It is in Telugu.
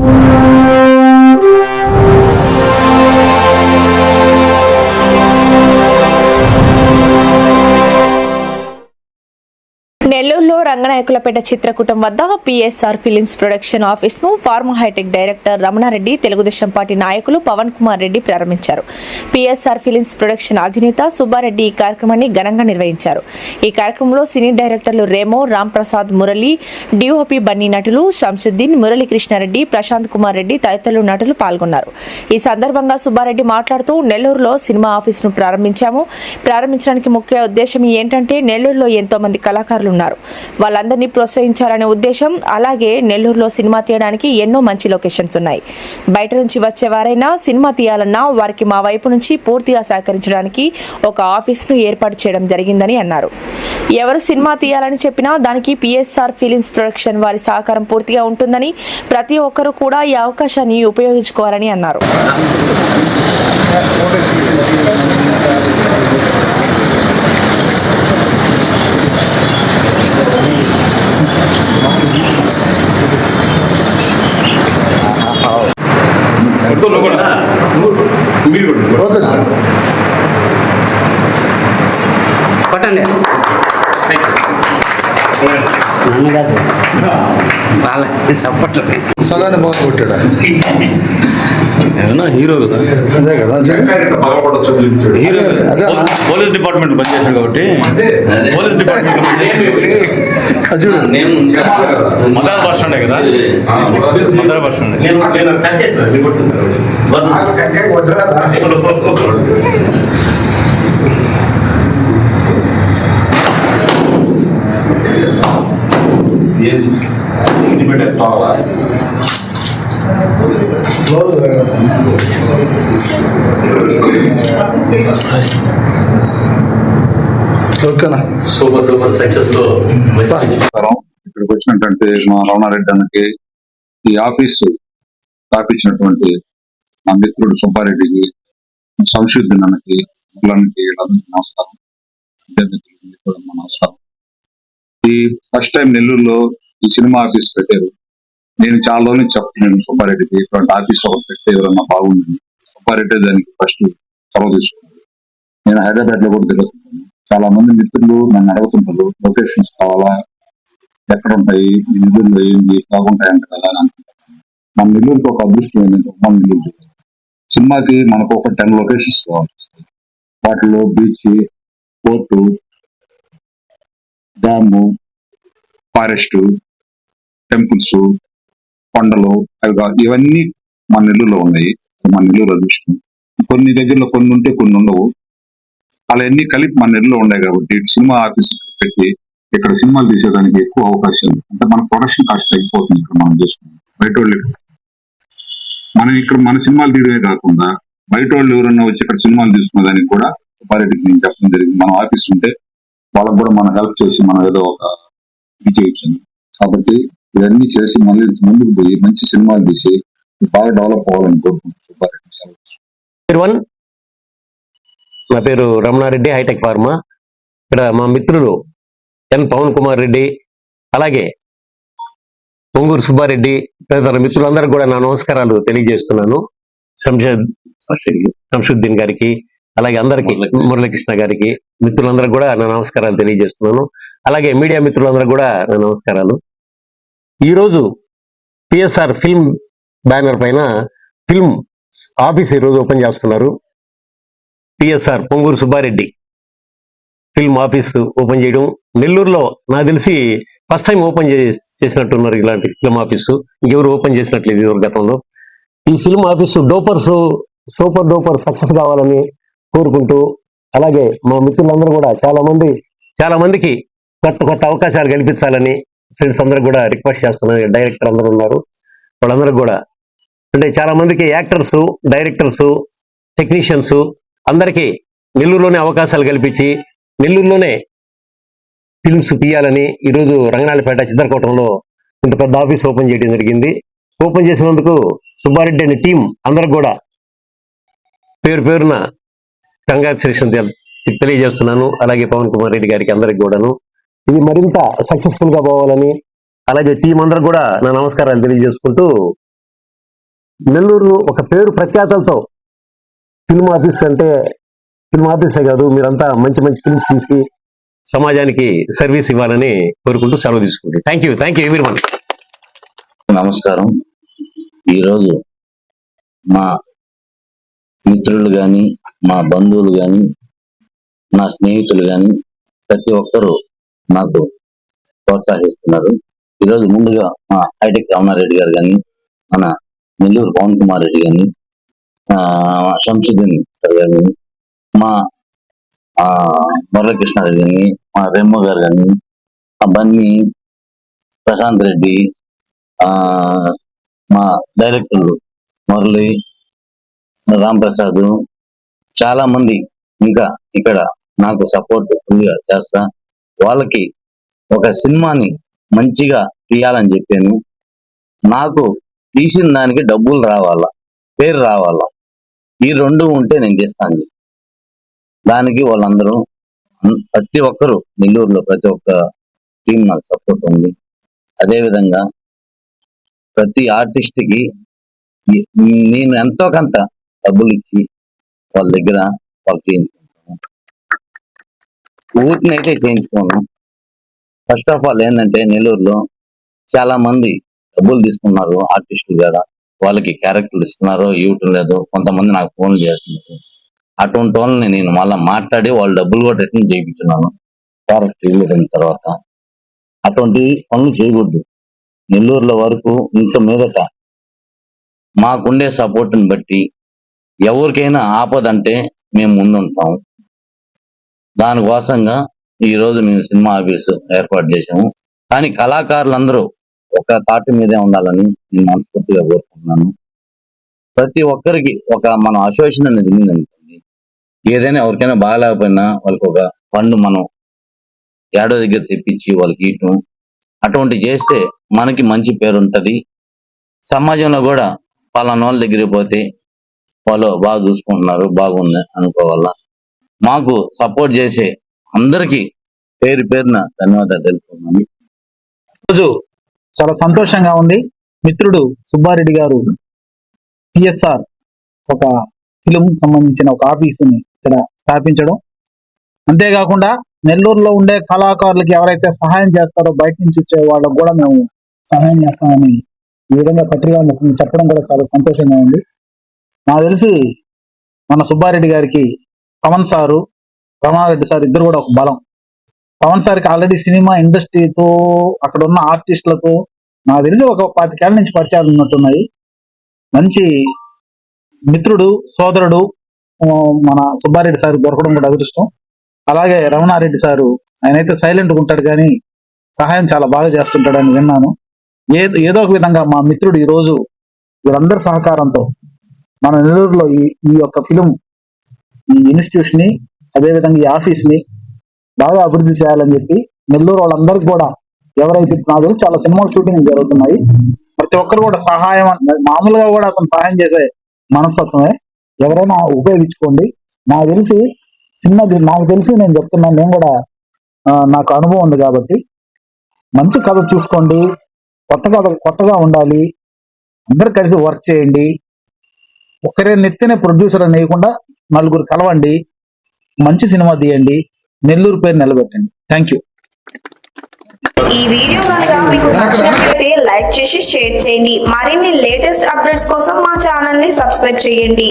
you. నెల్లూరులో రంగనాయకులపేట చిత్రకూటం వద్ద PSR films production ఆఫీస్ను pharma hitech director Ramana Reddy Telugu Desam party నాయకులు పవన్ కుమార్ రెడ్డి ప్రారంభించారు. పిఎస్ఆర్ ఫిలిమ్స్ ప్రొడక్షన్ అధినేత సుబ్బారెడ్డి ఈ కార్యక్రమాన్ని ఘనంగా నిర్వహించారు. ఈ కార్యక్రమంలో cine directors Remo Ram Prasad Murali DOP Bunny నటులు శంసుద్దీన్ మురళీ కృష్ణారెడ్డి ప్రశాంత్ కుమార్ రెడ్డి తదితరులు నటులు పాల్గొన్నారు. ఈ సందర్భంగా సుబ్బారెడ్డి మాట్లాడుతూ నెల్లూరులో సినిమా ఆఫీసును ప్రారంభించాము. ప్రారంభించడానికి ముఖ్య ఉద్దేశం ఏంటంటే నెల్లూరులో ఎంతో మంది కళాకారులు ఉన్నారు. వాళ్ళందరినీ ప్రోత్సహించాలనే ఉద్దేశం అలాగే నెల్లూరులో సినిమా తీయడానికి ఎన్నో మంచి లొకేషన్స్ ఉన్నాయి. బయట నుంచి వచ్చే వారైనా సినిమా తీయాలన్నా వారికి మా వైపు నుంచి పూర్తిగా సహకరించడానికి ఒక ఆఫీస్ను ఏర్పాటు చేయడం జరిగిందని అన్నారు. ఎవరు సినిమా తీయాలని చెప్పినా దానికి పిఎస్ఆర్ ఫిలిమ్స్ ప్రొడక్షన్ వారి సహకారం పూర్తిగా ఉంటుందని ప్రతి ఒక్కరూ కూడా ఈ అవకాశాన్ని ఉపయోగించుకోవాలని అన్నారు పట్టుకో నువ్వు కూడా నువ్వు మీరు కూడా ఓకే సార్ కొట్టండి నన్ను కాదు? వాళ్ళకి చప్పట్లు సగానే బాగా కొట్టాడా ఏమన్నా హీరో కదా అదే కదా హీరో అదే. పోలీస్- డిపార్ట్మెంట్ పనిచేశాడు కాబట్టి. పోలీస్ డిపార్ట్మెంట్ మద్రాస్ బస్ స్టాండే కదా? మద్రాస్ బస్ స్టాండ్ నేను ఓకేనా? సూపర్ డూపర్ సక్సెస్ ఇక్కడికి వచ్చినటువంటి మా రమణారెడ్డి అన్నకి ఈ ఆఫీసు స్థాపించినటువంటి మా మిత్రుడు సుబ్బారెడ్డికి సంశుద్ధి అన్నకి వీళ్ళందరికీ నమస్కారం. ఇద్దరు మిత్రులకి కూడా మా నమస్కారం. ఈ ఫస్ట్ టైం నెల్లూరులో ఈ సినిమా ఆఫీస్ పెట్టారు. నేను చాలా రోజులు చెప్తున్నాను సుబ్బారెడ్డికి ఇటువంటి ఆఫీస్ ఒకటి పెడితే ఎవరన్నా బాగుంది సుబ్బారెడ్డి దానికి ఫస్ట్ చొరవ తీసుకున్నాడు. నేను హైదరాబాద్లో కూడా తిరుగుతున్నాను. చాలా మంది మిత్రులు నన్ను అడుగుతుంటారు లొకేషన్స్ కావాలా? ఎక్కడ ఉంటాయి? మీ నిధుల్లో ఏంది బాగుంటాయి అంట కదా అని అనుకుంటాను మన నెల్లూరుకి ఒక అదృష్టం ఏంటంటే మన నెల్లూరు సినిమాకి మనకు ఒక టెన్ లొకేషన్స్ కావాలి. వాటిలో beach port dam forest temples కొండలు అవి ఇవన్నీ మన నెల్లూరులో ఉన్నాయి. మన నెల్లూరు అదృష్టం. కొన్ని దగ్గరలో కొన్ని ఉంటే కొన్ని ఉండవు. అలా అన్ని కలిపి మన నెల్లూరులో ఉన్నాయి కాబట్టి సినిమా ఆఫీస్ పెట్టి ఇక్కడ సినిమాలు తీసేదానికి ఎక్కువ అవకాశం ఉంది. అంటే మన ప్రొడక్షన్ కాస్ట్ అయిపోతుంది ఇక్కడ మనం చేసుకున్నాం బయట వాళ్ళు మనం ఇక్కడ మన సినిమాలు తీయడమే కాకుండా బయట వాళ్ళు ఎవరన్నా వచ్చి ఇక్కడ సినిమాలు తీసుకున్న దానికి కూడా సుబ్బారెడ్డికి నేను చెప్పడం జరిగింది. మన ఆఫీస్ ఉంటే వాళ్ళకి కూడా మనం హెల్ప్ చేసి మనం ఏదో ఒక ఇది చేయొచ్చు. కాబట్టి ఇవన్నీ చేసి మళ్ళీ ముందుకు పోయి మంచి సినిమాలు తీసి బాగా డెవలప్ అవ్వాలని కోరుకుంటున్నాను. వన్? నా పేరు రమణారెడ్డి హైటెక్ ఫార్మా ఇక్కడ మా మిత్రులు ఎన్ పవన్ కుమార్ రెడ్డి అలాగే పొంగూరు సుబ్బారెడ్డి తదితర మిత్రులందరూ కూడా నా నమస్కారాలు తెలియజేస్తున్నాను. శంషద్ శంషుద్దీన్ గారికి అలాగే అందరికి మురళీకృష్ణ గారికి మిత్రులందరూ కూడా నా నమస్కారాలు తెలియజేస్తున్నాను. అలాగే మీడియా మిత్రులందరూ కూడా నా నమస్కారాలు. ఈరోజు పిఎస్ఆర్ ఫిల్మ్ బ్యానర్ పైన ఫిల్మ్ ఆఫీస్ ఈరోజు ఓపెన్ చేస్తున్నారు. PSR Ponguru Subba Reddy film office open చేయడం. నెల్లూరులో నాకు తెలిసి ఫస్ట్ టైం ఓపెన్ చేసినట్టున్నారు ఇలాంటి ఫిల్మ్ ఆఫీసు. ఇంకెవరు ఓపెన్ చేసినట్లేదు ఇదివరకు గతంలో. ఈ ఫిల్మ్ ఆఫీసు డోపర్స్ సూపర్ డోపర్ సక్సెస్ కావాలని కోరుకుంటూ అలాగే మా మిత్రులందరూ కూడా చాలా మంది చాలా మందికి కొత్త కొత్త అవకాశాలు కల్పించాలని ఫ్రెండ్స్ అందరూ కూడా రిక్వెస్ట్ చేస్తున్నారు డైరెక్టర్ అందరూ ఉన్నారు. వాళ్ళందరూ కూడా. అంటే చాలా మందికి యాక్టర్స్ డైరెక్టర్స్ టెక్నీషియన్స్ అందరికీ నెల్లూరులోనే అవకాశాలు కల్పించి నెల్లూరులోనే ఫిల్మ్స్ తీయాలని ఈరోజు రంగనాలపేట చిత్రకూటంలో ఇంత పెద్ద ఆఫీస్ ఓపెన్ చేయడం జరిగింది. ఓపెన్ చేసినందుకు సుబ్బారెడ్డి అనే టీం అందరూ కూడా పేరు పేరున కంగ్రాచులేషన్ తెలియజేస్తున్నాను. అలాగే పవన్ కుమార్ రెడ్డి గారికి అందరికి కూడాను. ఇది మరింత సక్సెస్ఫుల్గా పోవాలని అలాగే టీం అందరూ కూడా నా నమస్కారాలు తెలియజేసుకుంటూ నెల్లూరు ఒక పేరు ప్రఖ్యాతలతో ఫిల్మ్ ఆఫీస్ అంటే ఫిల్మ్ ఆఫీసే కాదు మీరంతా మంచి మంచి ఫిల్మ్స్ తీసి సమాజానికి సర్వీస్ ఇవ్వాలని కోరుకుంటూ సెలవు తీసుకుంటాం థ్యాంక్ యూ థ్యాంక్ యూ ఎవరి నమస్కారం. ఈరోజు మా మిత్రులు కానీ మా బంధువులు కానీ నా స్నేహితులు కానీ ప్రతి ఒక్కరూ నాకు ప్రోత్సహిస్తున్నారు. ఈరోజు ముందుగా మా హైటెక్ రామారెడ్డి గారు కానీ మన నెల్లూరు పవన్ కుమార్ రెడ్డి కానీ శంసుద్దీన్ గారు కానీ మా ఆ, కానీ మా రెమ్మ గారు కానీ మా బన్నీ ప్రశాంత్ రెడ్డి ఆ మా డైరెక్టర్ మురళి రాంప్రసాద్ చాలా మంది ఇంకా ఇక్కడ నాకు సపోర్ట్ ఫుల్గా చేస్తా వాళ్ళకి ఒక సినిమాని మంచిగా తీయాలని చెప్పాను. నాకు తీసిన దానికి డబ్బులు రావాలా? పేరు రావాలా? ఈ రెండు ఉంటే నేను చేస్తాను. దానికి వాళ్ళందరూ ప్రతి ఒక్కరు నెల్లూరులో ప్రతి ఒక్క టీం నాకు సపోర్ట్ ఉంది. అదేవిధంగా ప్రతి ఆర్టిస్ట్కి నేను ఎంతో కొంత డబ్బులు ఇచ్చి వాళ్ళ దగ్గర వర్క్ చేయించుకుంటాను అయితే చేయించుకోను. ఫస్ట్ ఆఫ్ ఆల్ ఏంటంటే నెల్లూరులో చాలా మంది డబ్బులు తీసుకున్నారు ఆర్టిస్టులు కదా వాళ్ళకి క్యారెక్టర్లు ఇస్తున్నారు ఇవ్వటం లేదు కొంతమంది నాకు ఫోన్లు చేస్తున్నారు. అటువంటి వాళ్ళని నేను మళ్ళీ మాట్లాడి వాళ్ళ డబ్బులు కూడా రిటర్న్ చేయించున్నాను. క్యారెక్టర్ ఇవ్వడం తర్వాత. అటువంటి పనులు చేయకూడదు. నెల్లూరులో వరకు ఇంత మీదట మాకుండే సపోర్ట్ని బట్టి ఎవరికైనా ఆపదంటే మేము ముందుంటాం. దానికోసంగా ఈ రోజు మేము సినిమా ఆఫీసు ఏర్పాటు చేసాము కానీ కళాకారులందరూ ఒక తాటి మీదే ఉండాలని నేను మనస్ఫూర్తిగా కోరుకుంటున్నాను. ప్రతి ఒక్కరికి ఒక మన అసోసియేషన్ అనేది ఉందనుకోండి ఏదైనా ఎవరికైనా బాగాలేకపోయినా వాళ్ళకి ఒక ఫండ్ మనం ఏడో దగ్గర తెప్పించి వాళ్ళకి ఇవ్వటం అటువంటి చేస్తే మనకి మంచి పేరు ఉంటుంది. సమాజంలో కూడా పలానా వాళ్ళ దగ్గరికి పోతే వాళ్ళు బాగా చూసుకుంటున్నారు బాగుంది అనుకోవాలా? మాకు సపోర్ట్ చేసే అందరికీ పేరు పేరున ధన్యవాదాలు తెలుపుతున్నాను. రోజు చాలా సంతోషంగా ఉంది. మిత్రుడు సుబ్బారెడ్డి గారు పిఎస్ఆర్ ఒక ఫిలిం సంబంధించిన ఒక ఆఫీసుని ఇక్కడ స్థాపించడం. అంతేకాకుండా నెల్లూరులో ఉండే కళాకారులకి ఎవరైతే సహాయం చేస్తారో బయట నుంచి వచ్చే వాళ్ళకు కూడా మేము సహాయం చేస్తామని ఈ విధంగా పత్రికా చెప్పడం కూడా చాలా సంతోషంగా ఉంది. నాకు తెలిసి మన సుబ్బారెడ్డి గారికి పవన్ సారు రమణారెడ్డి సార్ ఇద్దరు కూడా ఒక బలం. పవన్ సార్కి ఆల్రెడీ సినిమా ఇండస్ట్రీతో అక్కడ ఉన్న ఆర్టిస్టులతో నాకు తెలిసి ఒక పాతికేళ్ళ నుంచి పరిచయాలు ఉన్నట్టున్నాయి. మంచి మిత్రుడు సోదరుడు మన సుబ్బారెడ్డి సార్ దొరకడం కూడా అదృష్టం. అలాగే రమణారెడ్డి సారు ఆయన అయితే సైలెంట్ ఉంటాడు కానీ సహాయం చాలా బాగా చేస్తుంటాడని విన్నాను. ఏదో ఏదో ఒక విధంగా మా మిత్రుడు ఈ రోజు వీరందరి సహకారంతో మన నెల్లూరులో ఈ ఈ యొక్క ఫిలిం ఈ ఇన్స్టిట్యూషన్ని అదేవిధంగా ఈ ఆఫీస్ని బాగా అభివృద్ధి చేయాలని చెప్పి నెల్లూరు వాళ్ళందరికీ కూడా ఎవరైతే నాకు చాలా సినిమాలు షూటింగ్ జరుగుతున్నాయి. ప్రతి ఒక్కరు కూడా సహాయం మామూలుగా కూడా అతను సహాయం చేసే మనస్తత్వమే. ఎవరైనా ఉపయోగించుకోండి. నాకు తెలిసి సినిమా నాకు తెలిసి నేను చెప్తున్నాను నేను కూడా నాకు అనుభవం ఉంది కాబట్టి. మంచి కథ చూసుకోండి. కొత్త కథ కొత్తగా ఉండాలి. అందరు కలిసి వర్క్ చేయండి. ఒక్కరే నెత్తిన ప్రొడ్యూసర్ అనేయకుండా నలుగురు కలవండి మంచి సినిమా తీయండి నెల్లూరు పేరు నిలబెట్టండి. థ్యాంక్ యూ ఈ వీడియో కనుక మీకు నచ్చినట్లయితే లైక్ చేసి షేర్ చేయండి. మరిన్ని లేటెస్ట్ అప్డేట్స్ కోసం మా ఛానల్ని సబ్స్క్రైబ్ చేయండి.